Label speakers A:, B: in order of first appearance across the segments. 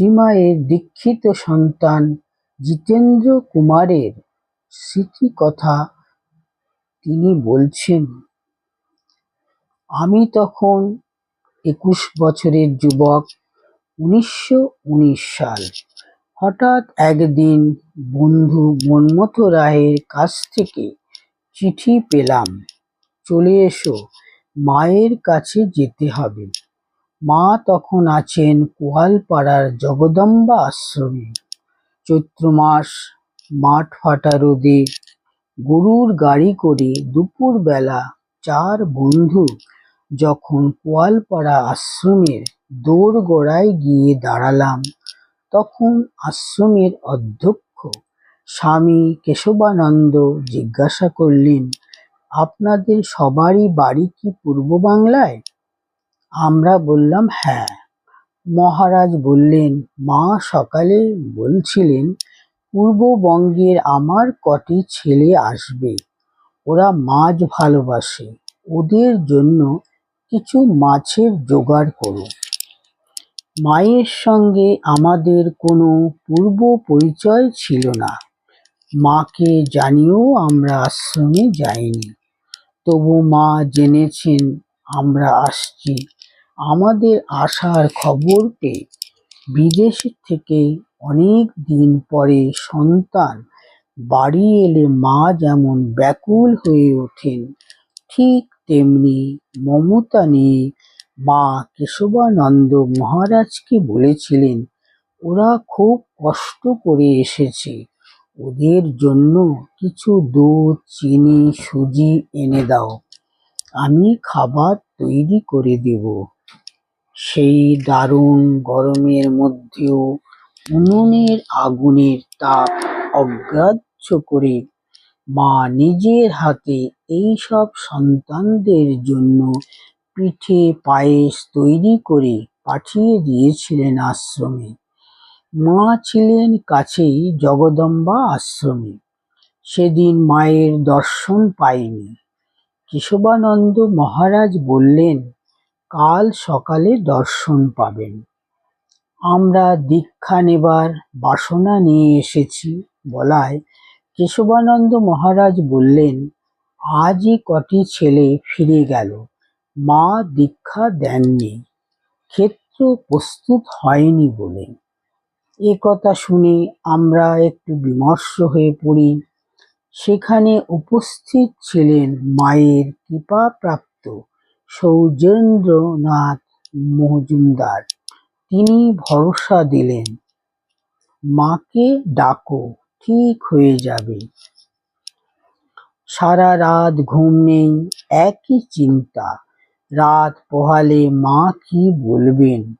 A: শ্রীমায়ের দীক্ষিত সন্তান জিতেন্দ্র কুমারের স্মৃতিকথা তিনি বলছেন, আমি তখন একুশ বছরের যুবক, উনিশশো উনিশ সাল। হঠাৎ একদিন বন্ধু মন্মথ রায়ের কাছ থেকে চিঠি পেলাম, চলে এসো, মায়ের কাছে যেতে হবে। মা তখন আছেন কোয়ালপাড়ার জগদম্বা আশ্রমে। চৈত্র মাস, মাঠ ফাটা রোদে গরুর গাড়ি করে দুপুরবেলা চার বন্ধু যখন কোয়ালপাড়া আশ্রমের দোরগোড়ায় গিয়ে দাঁড়ালাম, তখন আশ্রমের অধ্যক্ষ স্বামী কেশবানন্দ জিজ্ঞাসা করলেন, আপনাদের সবারই বাড়ি কি পূর্ব বাংলায়? আমরা বললাম হ্যাঁ। মহারাজ বললেন, মা সকালে বলছিলেন, পূর্ববঙ্গের আমার কটি ছেলে আসবে। ওরা মাছ ভালোবাসে। ওদের জন্য কিছু মাছের জোগাড় করো। মায়ের সঙ্গে আমাদের কোনো পূর্ব পরিচয় ছিল না। মাকে জানিয়েও আমরা আশ্রমে যাইনি। তবু মা জেনেছেন, আমরা আসছি। আমাদের আসার খবর পেয়ে বিদেশ থেকে অনেক দিন পরে সন্তান বাড়ি এলে মা যেমন ব্যাকুল হয়ে ওঠেন, ঠিক তেমনি মমতা নিয়ে মা কেশবানন্দ মহারাজকে বলেছিলেন, ওরা খুব কষ্ট করে এসেছে, ওদের জন্য কিছু দুধ, চিনি, সুজি এনে দাও, আমি খাবার তৈরি করে দেব। সেই দারুণ গরমের মধ্যেও উনুনের আগুনের তাপ অগ্রাহ্য করে মা নিজের হাতে এই সব সন্তানদের জন্য পিঠে পায়েস তৈরি করে পাঠিয়ে দিয়েছিলেন আশ্রমে। মা ছিলেন কাছেই জগদম্বা আশ্রমে। সেদিন মায়ের দর্শন পাইনি। কেশবানন্দ মহারাজ বললেন কাল সকালে দর্শন পাবেন। আমরা দীক্ষা নেবার বাসনা নিয়ে এসেছি বলায় কেশবানন্দ মহারাজ বললেন, আজই কটি ছেলে ফিরে গেল, মা দীক্ষা দেননি, ক্ষেত্র প্রস্তুত হয়নি বলে। এ কথা শুনে আমরা একটু বিমর্ষ হয়ে পড়ি। সেখানে উপস্থিত ছিলেন মায়ের কৃপাপ্রাপ্ত সৌজেন্দ্রনাথ মজুমদার। তিনি ভরসা দিলেন, মাকে ডাকো, ঠিক হয়ে যাবে। সারা রাত ঘুম নেই, একই চিন্তা। রাত পোহালে মা কি বলবেন?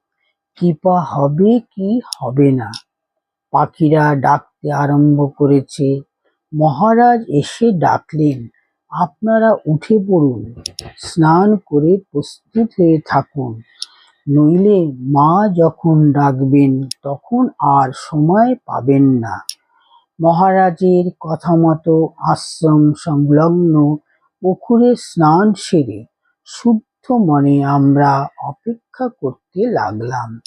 A: কৃপা হবে কি হবে না? পাখিরা ডাকতে আরম্ভ করেছে। মহারাজ এসে ডাকলেন আপনারা উঠে পড়ুন, স্নান করে প্রস্তুত হয়ে থাকুন। নইলে মা যখন ডাকবেন, তখন আর সময় পাবেন না। মহারাজের কথা মতো আশ্রম সংলগ্ন পুকুরে স্নান সেরে শুদ্ধ মনে আমরা অপেক্ষা করতে লাগলাম।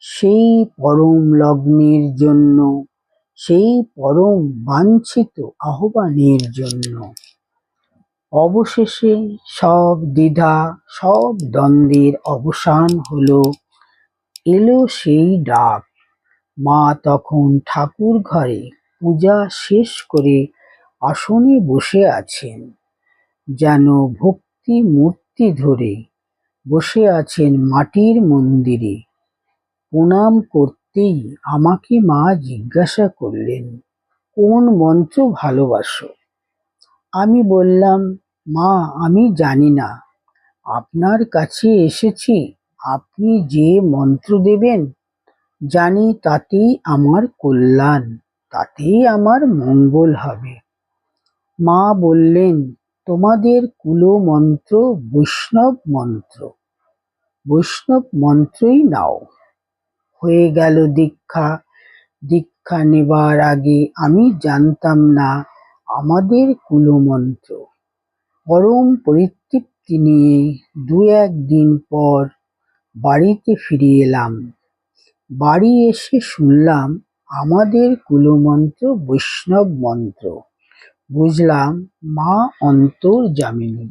A: সেই পরম লগ্নের জন্য, সেই পরম বাঞ্ছিত আহ্বানের জন্য। অবশেষে সব দ্বিধা, সব দ্বন্দ্বের অবসান হলো। এলো সেই ডাক। মা তখন ঠাকুর ঘরে পূজা শেষ করে আসনে বসে আছেন। যেন ভক্তি মূর্তি ধরে বসে আছেন মাটির মন্দিরে। প্রণাম করতেই আমাকে মা জিজ্ঞাসা করলেন, কোন মন্ত্র ভালোবাসো? আমি বললাম, মা, আমি জানি না। আপনার কাছে এসেছি। আপনি যে মন্ত্র দেবেন, জানি তাতেই আমার কল্যাণ, তাতেই আমার মঙ্গল হবে। মা বললেন, তোমাদের কুলো মন্ত্র বৈষ্ণব মন্ত্র। বৈষ্ণব মন্ত্রই নাও। হয়ে গেল দীক্ষা। দীক্ষা নেবার আগে আমি জানতাম না আমাদের কুলমন্ত্র। পরম পরিতৃপ্তি নিয়ে দু একদিন পর বাড়িতে ফিরে এলাম। বাড়ি এসে শুনলাম আমাদের কুলমন্ত্র বৈষ্ণব মন্ত্র। বুঝলাম মা অন্তর্যামিনী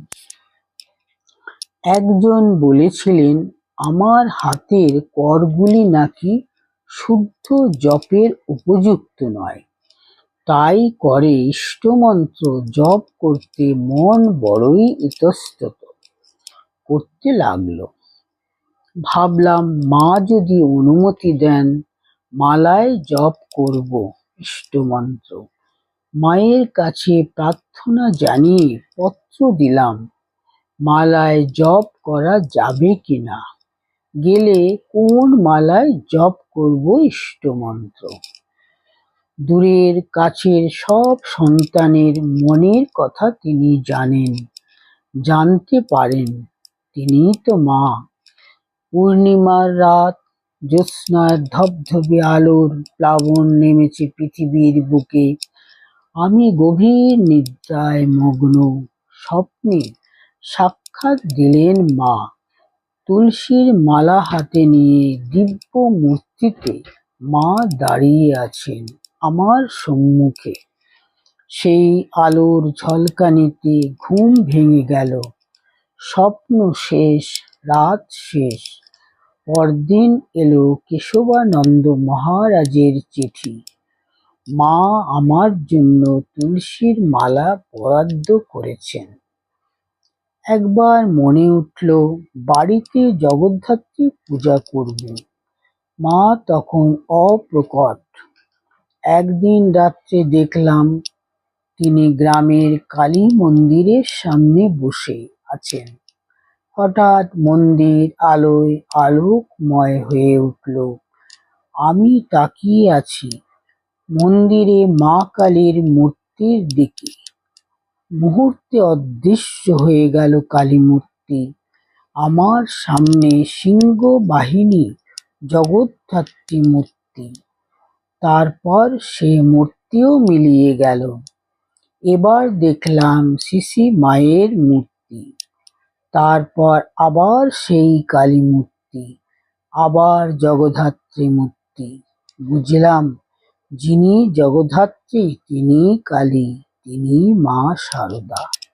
A: একজন বলেছিলেন, আমার হাতের করগুলি নাকি শুদ্ধ জপের উপযুক্ত নয়। তাই করে ইষ্টমন্ত্র জপ করতে মন বড়ই ইতস্তত। করতে লাগল। ভাবলাম, মা যদি অনুমতি দেন, মালায় জপ করব ইষ্টমন্ত্র। মায়ের কাছে প্রার্থনা জানিয়ে পত্র দিলাম, মালায় জপ করা যাবে কিনা? গেলে কোন মালায় জপ করব ইষ্টমন্ত্র? দূরের, কাছের সব সন্তানের মনের কথা তিনি জানেন, জানতে পারেন। তিনিই তো মা। পূর্ণিমার রাত, জ্যোৎস্নার ধবধবে আলোর প্লাবন নেমেছে পৃথিবীর বুকে। আমি গভীর নিদ্রায় মগ্ন, স্বপ্নে সাক্ষাৎ দিলেন মা। তুলসীর মালা হাতে নিয়ে দিব্য মূর্তিতে মা দাঁড়িয়ে আছেন। আমার সম্মুখে। সেই আলোর ঝলকানিতে ঘুম ভেঙে গেল। স্বপ্ন শেষ, রাত শেষ। পরদিন এলো কেশবানন্দ মহারাজের চিঠি। মা আমার জন্য তুলসীর মালা বরাদ্দ করেছেন। একবার মনে উঠল, বাড়িতে জগদ্ধাত্রী পূজা করব। মা তখন অপ্রকট একদিন রাত্রে দেখলাম তিনি গ্রামের কালী মন্দিরের সামনে বসে আছেন। হঠাৎ মন্দির আলোয় আলোকময় হয়ে উঠল। আমি তাকিয়ে আছি মন্দিরে মা কালীর মূর্তির দিকে। মুহূর্তে অদৃশ্য হয়ে গেল কালী মূর্তি। আমার সামনে সিংহ বাহিনী জগদ্ধাত্রী মূর্তি। তারপর সে মূর্তিও মিলিয়ে গেল। এবার দেখলাম শিশি মায়ের মূর্তি। তারপর আবার সেই কালী মূর্তি, আবার জগদ্ধাত্রী মূর্তি। বুঝলাম, যিনি জগদ্ধাত্রী, তিনি কালী, তিনি মা শারদা